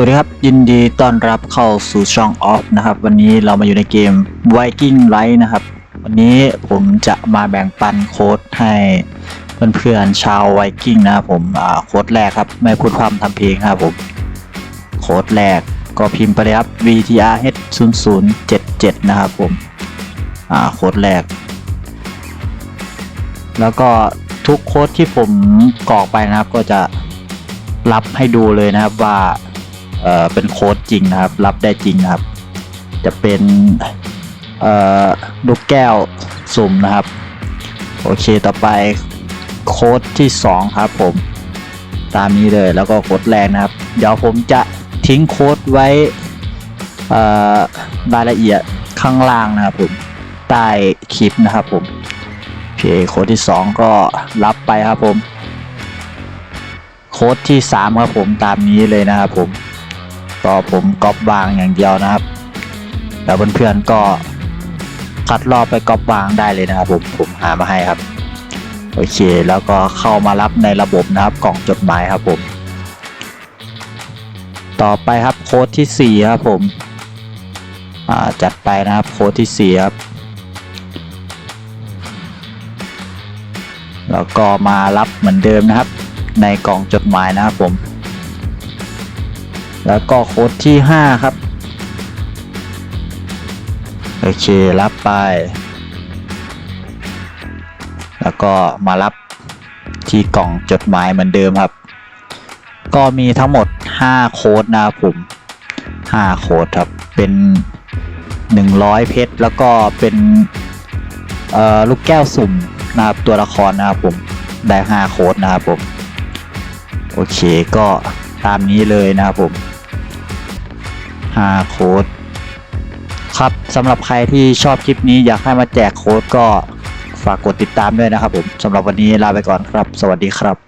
วัสดีครับ ยินดีต้อนรับเข้าสู่ช่องออฟนะครับ วันนี้เรามาอยู่ในเกม Viking Light นะครับ วันนี้ผมจะมาแบ่งปันโค้ดให้เพื่อนๆชาวไวกิ้งนะครับผมโค้ดแรกครับ ไม่พูดพร่ำทำเพลงครับผม โค้ดแรกก็พิมพ์ไปเลยครับ VTRH 0 0 7 7 นะครับผมโค้ดแรก แล้วก็ทุกโค้ดที่ผมกรอกไปนะครับก็จะรับให้ดูเลยนะครับว่า เออเป็นโค้ดจริงนะครับ รับได้จริงนะครับ จะเป็นเอ่อลูกแก้วสุ่มนะครับ โอเคต่อไปโค้ดที่ 2 ครับผมตามนี้เลยแล้วก็โค้ดแรกนะครับ เดี๋ยวผมจะทิ้งโค้ดไว้รายละเอียดข้างล่างนะครับผมใต้คลิปนะครับผมโอเคโค้ดที่ 2 ก็รับไปครับผม โค้ดที่ 3 ครับผมตามนี้เลยนะครับผม ก็ผมก๊อปวางอย่างเดียวนะครับ แล้วเพื่อนๆก็คัดรอบไปก๊อปวางได้เลยนะครับผมผมหามาให้ครับโอเค แล้วก็เข้ามารับในระบบนะครับกล่องจดหมายครับผม ต่อไปครับโค้ดที่4ครับผมอ่าจัดไปนะครับโค้ดที่4ครับ แล้วก็มารับเหมือนเดิมนะครับ ในกล่องจดหมายนะครับผม แล้วก็โค้ดที่ 5 ครับ โอเค รับไป แล้วก็มารับที่กล่องจดหมายเหมือนเดิมครับ ก็มีทั้งหมด 5 โค้ดนะครับผม 5 โค้ดครับ เป็น 100 เพชร แล้วก็เป็นลูกแก้วสุ่มนะครับตัวละครนะครับผมได้5โค้ดนะครับผม โอเคก็ตามนี้เลยนะครับผม 5 โค้ด ครับสำหรับใครที่ชอบคลิปนี้อยากให้มาแจกโค้ดก็ฝากกดติดตามด้วยนะครับผมสำหรับวันนี้ลาไปก่อนครับ สวัสดีครับ